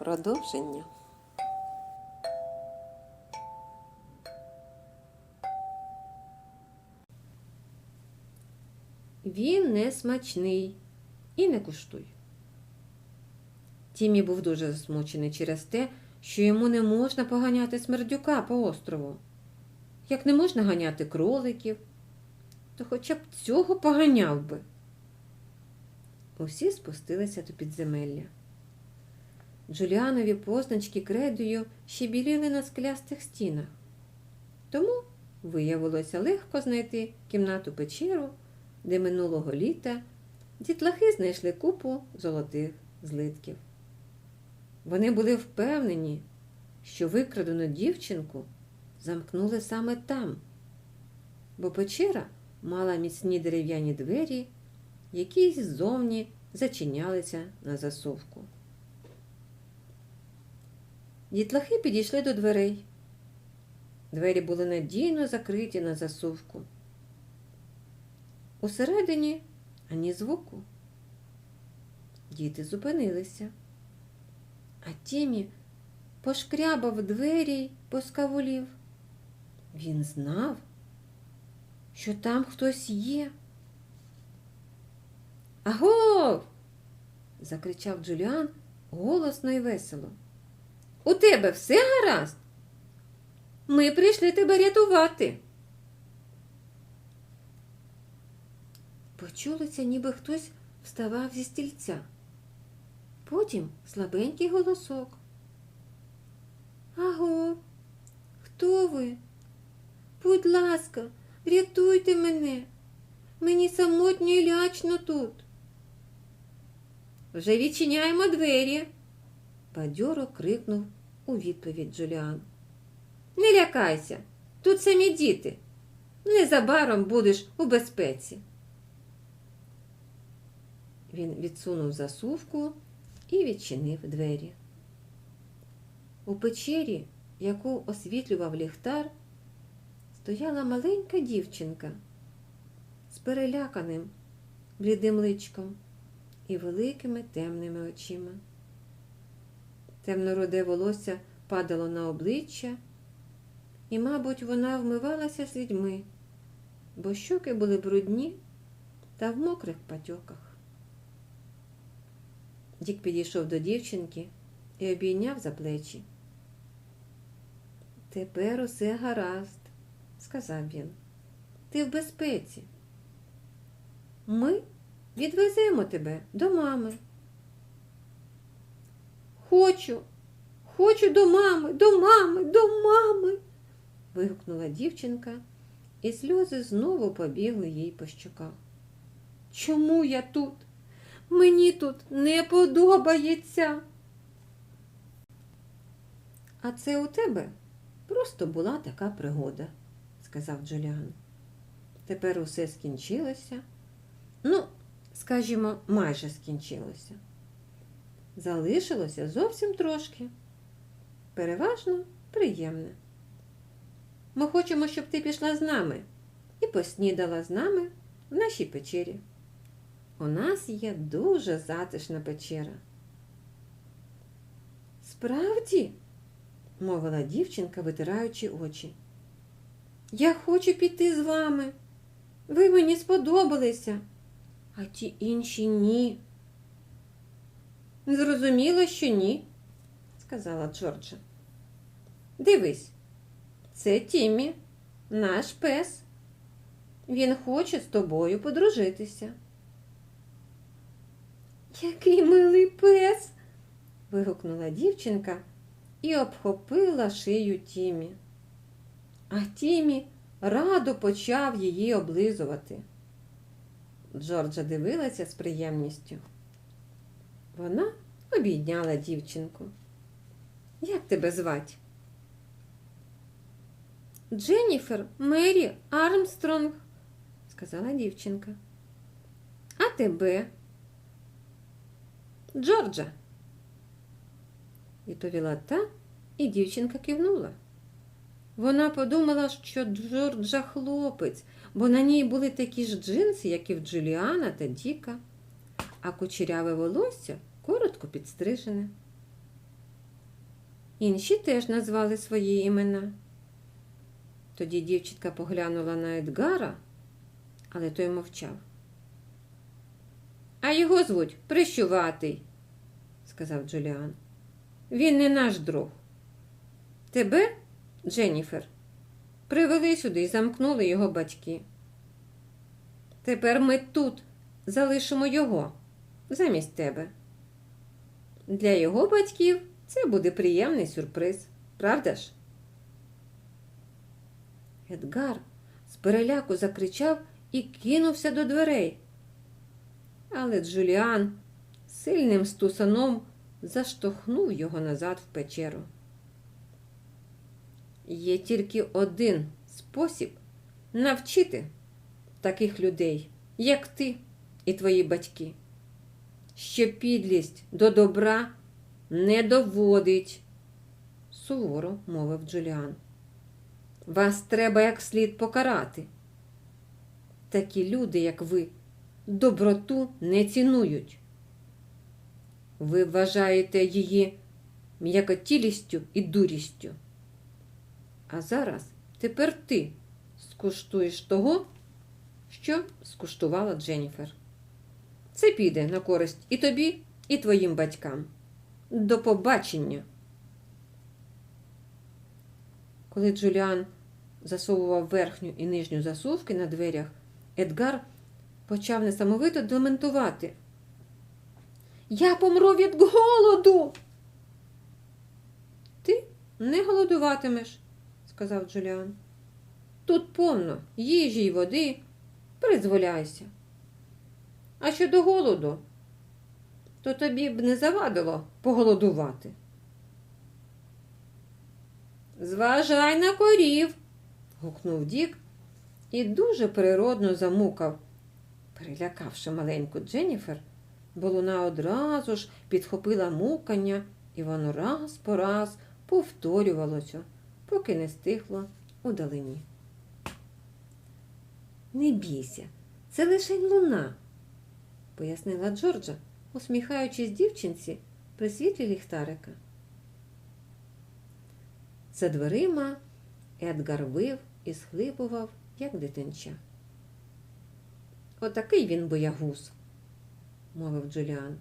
Продовження. Він не смачний і не куштуй. Тімі був дуже засмучений через те, що йому не можна поганяти смердюка по острову. Як не можна ганяти кроликів, то хоча б цього поганяв би. Усі спустилися до підземелля. Джуліанові позначки кредою ще біліли на склястих стінах. Тому виявилося легко знайти кімнату печеру, де минулого літа дітлахи знайшли купу золотих злитків. Вони були впевнені, що викрадену дівчинку замкнули саме там, бо печера мала міцні дерев'яні двері, які ззовні зачинялися на засувку. Дітлахи підійшли до дверей. Двері були надійно закриті на засувку. Усередині ані звуку. Діти зупинилися, а Тімі пошкрябав двері й поскавулів. Він знав, що там хтось є. Агов! закричав Джуліан голосно і весело. У тебе все гаразд? Ми прийшли тебе рятувати. Почулося, ніби хтось вставав зі стільця. Потім слабенький голосок. Аго, хто ви? Будь ласка, рятуйте мене. Мені самотньо і лячно тут. Вже відчиняємо двері, бадьоро крикнув у відповідь Джуліан. Не лякайся, тут самі діти. Незабаром будеш у безпеці. Він відсунув засувку і відчинив двері. У печері, яку освітлював ліхтар, стояла маленька дівчинка з переляканим блідим личком і великими темними очима. Темноруде волосся падало на обличчя, і, мабуть, вона вмивалася з людьми, бо щоки були брудні та в мокрих патьоках. Дік підійшов до дівчинки і обійняв за плечі. Тепер усе гаразд, сказав він. Ти в безпеці. Ми відвеземо тебе до мами. Хочу, хочу до мами, до мами, до мами. вигукнула дівчинка, і сльози знову побігли їй по щоках. Чому я тут? Мені тут не подобається. А це у тебе просто була така пригода, сказав Джуліан. Тепер усе скінчилося. Ну, скажімо, майже скінчилося. Залишилося зовсім трошки. Переважно приємне. Ми хочемо, щоб ти пішла з нами і поснідала з нами в нашій печері. У нас є дуже затишна печера. Справді, мовила дівчинка, витираючи очі. Я хочу піти з вами. Ви мені сподобалися, а ті інші ні. Зрозуміло, що ні, сказала Джорджа. Дивись, це Тіммі, наш пес. Він хоче з тобою подружитися. Який милий пес. вигукнула дівчинка і обхопила шию Тімі. А Тімі радо почав її облизувати. Джорджа дивилася з приємністю. Вона обійняла дівчинку. Як тебе звать? Дженніфер Мері Армстронг, сказала дівчинка. А тебе? Джорджа. Відповіла та, і дівчинка кивнула. Вона подумала, що Джорджа хлопець, бо на ній були такі ж джинси, як і в Джуліана та Діка, а кучеряве волосся коротко підстрижене. Інші теж назвали свої імена. Тоді дівчинка поглянула на Едгара, але той мовчав. А його звуть Прищуватий, сказав Джуліан. Він не наш друг. Тебе, Дженніфер, привели сюди і замкнули його батьки. Тепер ми тут залишимо його замість тебе. Для його батьків це буде приємний сюрприз, правда ж? Едгар з переляку закричав і кинувся до дверей. Але Джуліан сильним стусаном заштовхнув його назад в печеру. Є тільки один спосіб навчити таких людей, як ти і твої батьки, що підлість до добра не доводить, суворо мовив Джуліан. Вас треба як слід покарати. Такі люди, як ви, доброту не цінують. Ви вважаєте її м'якотілістю і дурістю. А зараз тепер ти скуштуєш того, що скуштувала Дженніфер. Це піде на користь і тобі, і твоїм батькам. До побачення. Коли Джуліан засовував верхню і нижню засувки на дверях, Едгар почав несамовито дементувати. Я помру від голоду. Ти не голодуватимеш, сказав Джуліан. Тут повно їжі й води, призволяйся. А щодо голоду, то тобі б не завадило поголодувати. Зважай на корів, гукнув Дік і дуже природно замукав, перелякавши маленьку Дженніфер, бо луна одразу ж підхопила мукання, і воно раз по раз повторювалося, поки не стихло удалині. Не бійся, це лише луна, пояснила Джорджа, усміхаючись дівчинці при світлі ліхтарика. За дверима Едгар вив і схлипував, як дитинча. Отакий він боягуз, мовив Джуліан.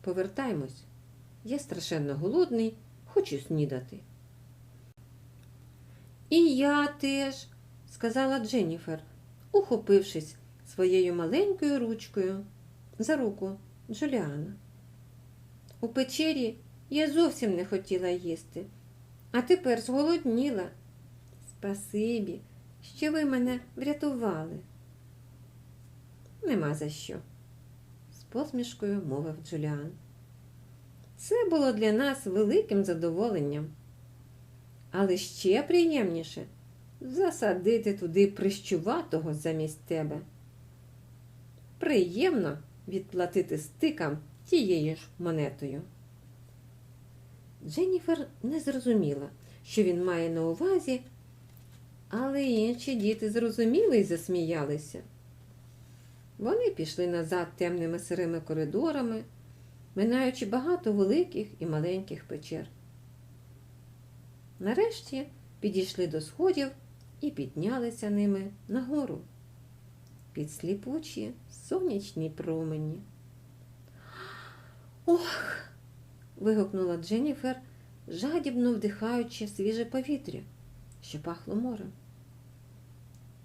Повертаймось. Я страшенно голодний, хочу снідати. І я теж, сказала Дженніфер, ухопившись своєю маленькою ручкою за руку Джуліана. У печері я зовсім не хотіла їсти, а тепер зголодніла. Спасибі, що ви мене врятували. Нема за що, з посмішкою мовив Джуліан. Це було для нас великим задоволенням. Але ще приємніше засадити туди прищуватого замість тебе. Приємно відплатити стикам тією ж монетою. Дженніфер не зрозуміла, що він має на увазі, але інші діти зрозуміли і засміялися. Вони пішли назад темними сирими коридорами, минаючи багато великих і маленьких печер. Нарешті підійшли до сходів і піднялися ними нагору під сліпучі сонячні промені. Ох! вигукнула Дженніфер, жадібно вдихаючи свіже повітря, що пахло морем.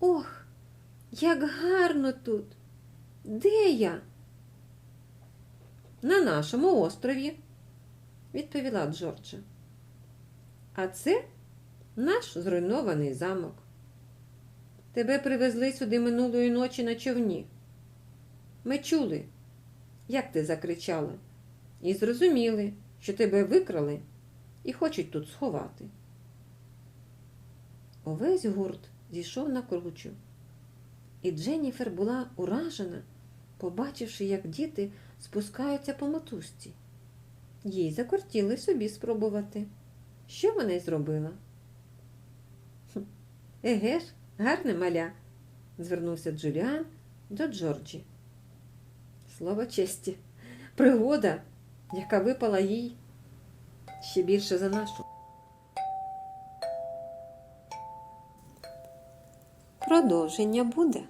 Ох, як гарно тут! Де я? На нашому острові, відповіла Джорджа. А це наш зруйнований замок. Тебе привезли сюди минулої ночі на човні. Ми чули, як ти закричала, і зрозуміли, що тебе викрали і хочуть тут сховати. Увесь гурт зійшов на кручу, і Дженніфер була уражена, побачивши, як діти спускаються по мотузці. Їй закортіли собі спробувати. Що вона й зробила? «Хм, Еге ж, гарне маля, звернувся Джуліан до Джорджі. Слово честі, пригода, яка випала їй ще більше за нашу. Продовження буде.